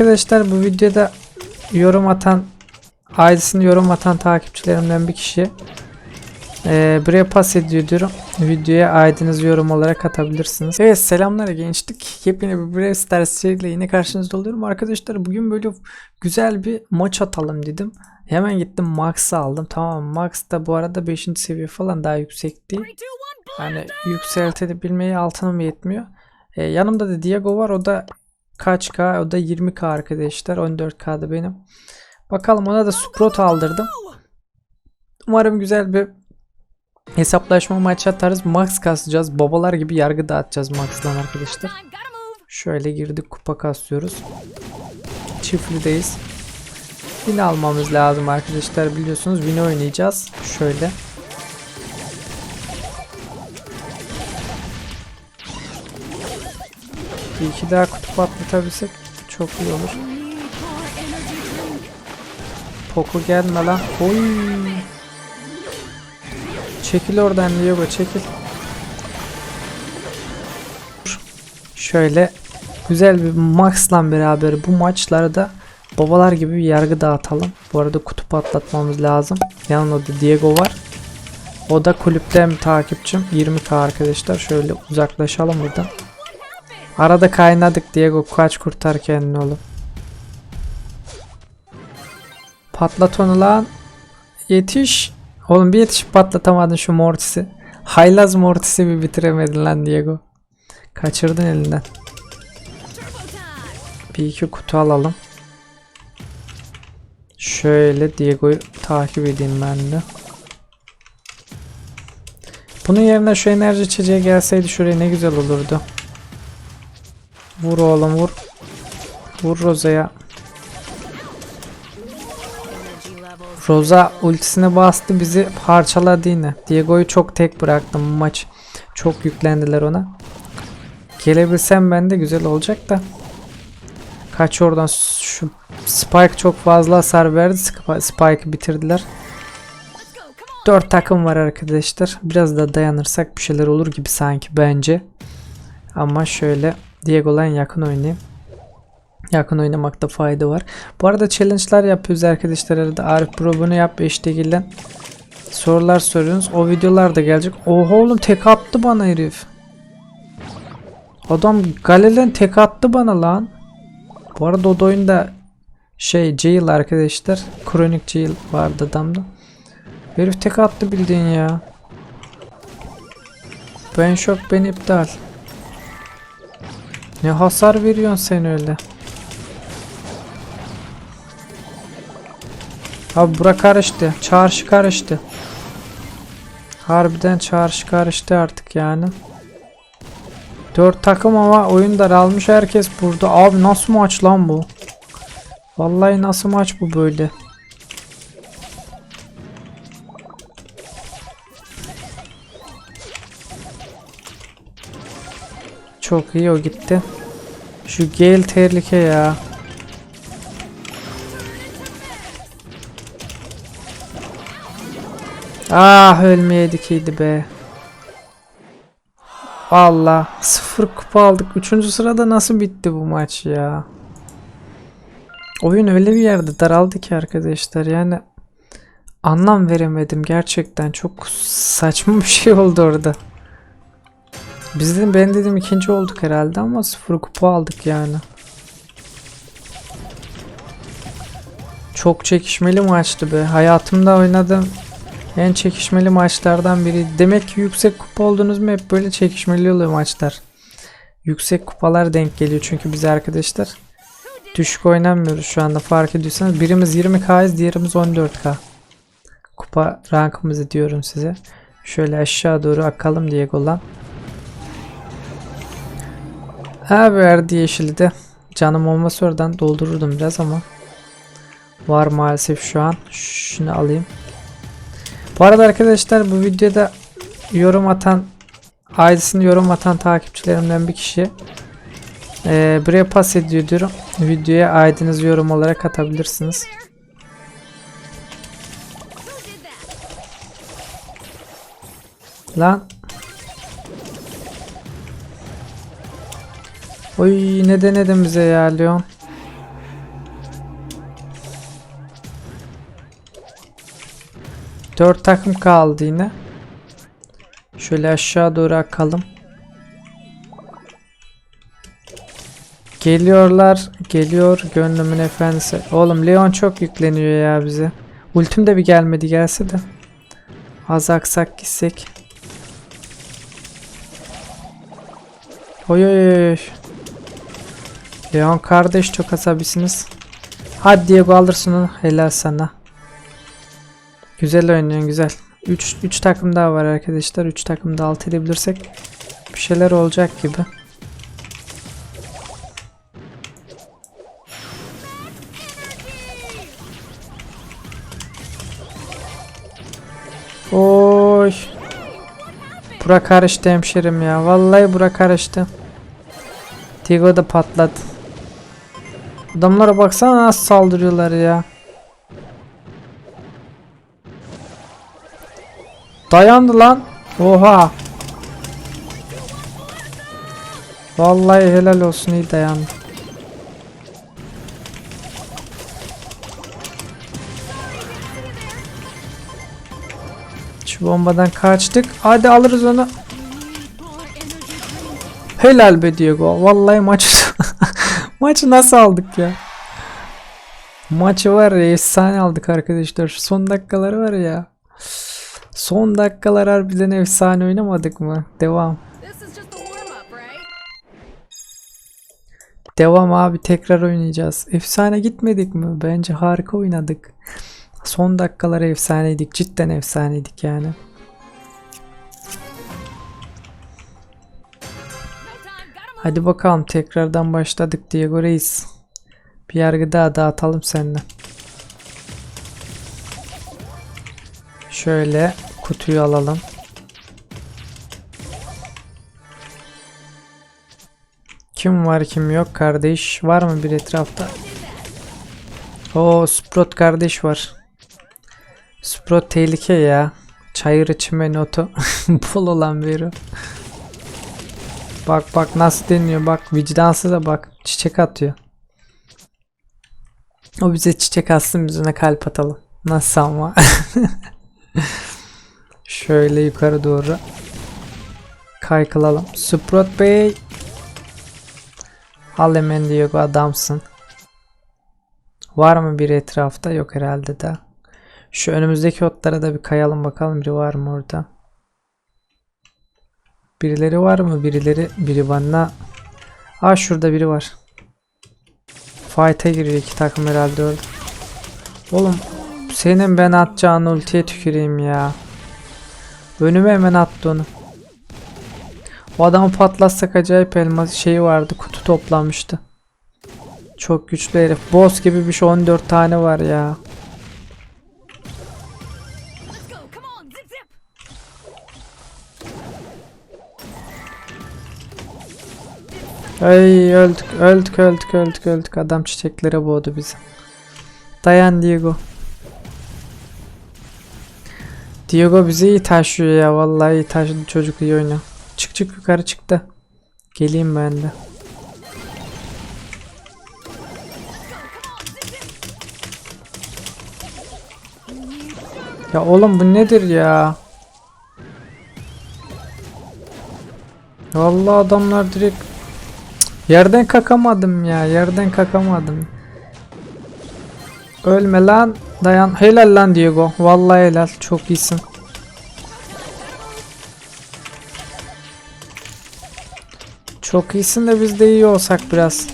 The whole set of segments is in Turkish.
Arkadaşlar bu videoda yorum atan ailesini yorum atan takipçilerimden bir kişi eee buraya pas ediyor diyorum. Videoya ID'nizi yorum olarak atabilirsiniz. Evet selamlar gençlik. Yepyeni bir Brave Stars ile yine karşınızda oluyorum. Arkadaşlar bugün böyle güzel bir maç atalım dedim. Hemen gittim Max'ı aldım. Tamam Max da bu arada 5. seviye falan daha yüksek değil. Yani yükseltebilmeyi altınım yetmiyor. Ee, yanımda da Diego var. O da kaç K? O da 20K arkadaşlar. 14K'da benim. Bakalım ona da Sprout aldırdım. Umarım güzel bir hesaplaşma maçı atarız. Max kasacağız. Babalar gibi yargı dağıtacağız Max'dan arkadaşlar. Şöyle girdik kupa kasıyoruz. Çiftlideyiz. Win almamız lazım arkadaşlar biliyorsunuz. Win oynayacağız. Şöyle. Bir iki daha kutu patlatabilsek çok iyi olur. Poco gelme lan. Oy. Çekil oradan Diego çekil. Şöyle güzel bir Max'la beraber bu maçları da babalar gibi bir yargı dağıtalım. Bu arada kutu patlatmamız lazım. Yanında da Diego var. O da kulüpten takipçim. 20k arkadaşlar. Şöyle uzaklaşalım buradan. Arada kaynadık Diego. Kaç kurtar kendini oğlum. Patlat onu lan. Yetiş. Oğlum bir yetişip patlatamadın şu Mortis'i. Haylaz Mortis'i bir bitiremedin lan Diego. Kaçırdın elinden. Bir iki kutu alalım. Şöyle Diego'yu takip edeyim ben de. Bunun yerine şu enerji içeceği gelseydi şuraya ne güzel olurdu. Vur oğlum vur. Vur Roza'ya. Roza ultisine bastı bizi parçaladı yine. Diego'yu çok tek bıraktım maç. Çok yüklendiler ona. Gelebilsem ben de güzel olacak da. Kaç oradan şu Spike çok fazla hasar verdi. Sp- Spike'ı bitirdiler. 4 takım var arkadaşlar. Biraz da dayanırsak bir şeyler olur gibi sanki bence. Ama şöyle Diego'lan yakın oynayayım. Yakın oynamakta fayda var. Bu arada challenge'lar yapıyoruz arkadaşlar. Arada Arif Pro bunu yap eştegilen. Sorular soruyorsunuz. O videolar da gelecek. Oha oğlum tek attı bana herif. Adam Galelen tek attı bana lan. Bu arada o da oyunda şey Jail arkadaşlar. Kronik Jail vardı adamda. Herif tek attı bildiğin ya. Ben şok ben iptal. Ne hasar veriyorsun sen öyle. Abi bura karıştı. Çarşı karıştı. Harbiden çarşı karıştı artık yani. Dört takım ama oyun daralmış herkes burada. Abi nasıl maç lan bu? Vallahi nasıl maç bu böyle? Çok iyi o gitti. Şu Gale tehlike ya. Ah ölmeyeydik iyiydi be. Valla sıfır kupa aldık. Üçüncü sırada nasıl bitti bu maç ya? Oyun öyle bir yerde daraldı ki arkadaşlar yani anlam veremedim gerçekten çok saçma bir şey oldu orada. Biz dedim ben dedim ikinci olduk herhalde ama sıfır kupa aldık yani. Çok çekişmeli maçtı be. Hayatımda oynadığım en çekişmeli maçlardan biri. Demek ki yüksek kupa oldunuz mu hep böyle çekişmeli oluyor maçlar. Yüksek kupalar denk geliyor çünkü biz arkadaşlar. Düşük oynamıyoruz şu anda fark ediyorsanız. Birimiz 20k'yız diğerimiz 14k. Kupa rankımızı diyorum size. Şöyle aşağı doğru akalım Diego'lan. Ha verdi yeşili de. Canım olmasa oradan doldururdum biraz ama. Var maalesef şu an. Şunu alayım. Bu arada arkadaşlar bu videoda yorum atan ailesini yorum atan takipçilerimden bir kişi ee, buraya pas ediyor diyorum. Videoya ID'nizi yorum olarak atabilirsiniz. Lan. Oy ne denedin bize ya Leon. Dört takım kaldı yine. Şöyle aşağı doğru akalım. Geliyorlar. Geliyor gönlümün efendisi. Oğlum Leon çok yükleniyor ya bize. Ultim de bir gelmedi gelse de. Az aksak gitsek. Oy oy oy. Leon kardeş çok asabisiniz. Hadi Diego alırsın. Helal sana. Güzel oynuyorsun güzel. 3 3 takım daha var arkadaşlar. 3 takım da alt edebilirsek bir şeyler olacak gibi. Oy. Bura karıştı hemşerim ya. Vallahi bura karıştı. Tigo da patladı. Adamlara baksana nasıl saldırıyorlar ya. Dayandı lan. Oha. Vallahi helal olsun iyi dayandı. Şu bombadan kaçtık. Hadi alırız onu. Helal be Diego. Vallahi maçı maçı nasıl aldık ya? Maçı var ya efsane aldık arkadaşlar. Şu son dakikaları var ya. Son dakikalar harbiden efsane oynamadık mı? Devam. Devam abi tekrar oynayacağız. Efsane gitmedik mi? Bence harika oynadık. Son dakikalar efsaneydik. Cidden efsaneydik yani. Hadi bakalım tekrardan başladık Diego Reis. Bir yargı daha dağıtalım senden. Şöyle kutuyu alalım. Kim var kim yok kardeş? Var mı bir etrafta? O Sprout kardeş var. Sprout tehlike ya. Çayır içime notu. Bol olan biri. Bak bak nasıl deniyor bak vicdansız da bak çiçek atıyor. O bize çiçek atsın biz ona kalp atalım. Nasıl ama? Şöyle yukarı doğru kaykılalım. Sprout Bey. Al hemen Diego adamsın. Var mı bir etrafta? Yok herhalde de. Şu önümüzdeki otlara da bir kayalım bakalım biri var mı orada. Birileri var mı? Birileri biri bana. Aa şurada biri var. Fight'a giriyor iki takım herhalde orada. Oğlum senin ben atacağın ultiye tüküreyim ya. Önüme hemen attı onu. O adamı patlatsak acayip elmas şeyi vardı. Kutu toplamıştı. Çok güçlü herif. Boss gibi bir şey 14 tane var ya. Ay öldük öldük öldük öldük öldük. Adam çiçeklere boğdu bizi. Dayan Diego. Diego bizi iyi taşıyor ya. Vallahi iyi taşıdı çocuk iyi oynuyor. Çık çık yukarı çıktı. Geleyim ben de. Ya oğlum bu nedir ya? Vallahi adamlar direkt Yerden kakamadım ya. Yerden kakamadım. Ölme lan. Dayan. Helal lan Diego. Vallahi helal. Çok iyisin. Çok iyisin de biz de iyi olsak biraz.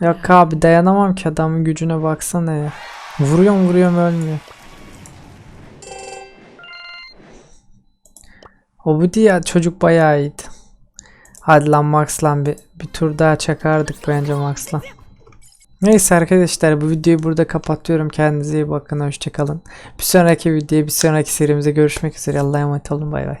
Yok abi dayanamam ki adamın gücüne baksana ya. Vuruyorum vuruyorum ölmüyor. O bu diye çocuk bayağı iyiydi. Hadi lan Maxlan bir, bir tur daha çakardık bence Maxlan. Neyse arkadaşlar bu videoyu burada kapatıyorum. Kendinize iyi bakın. Hoşçakalın. Bir sonraki videoya bir sonraki serimize görüşmek üzere. Allah'a emanet olun. Bay bay.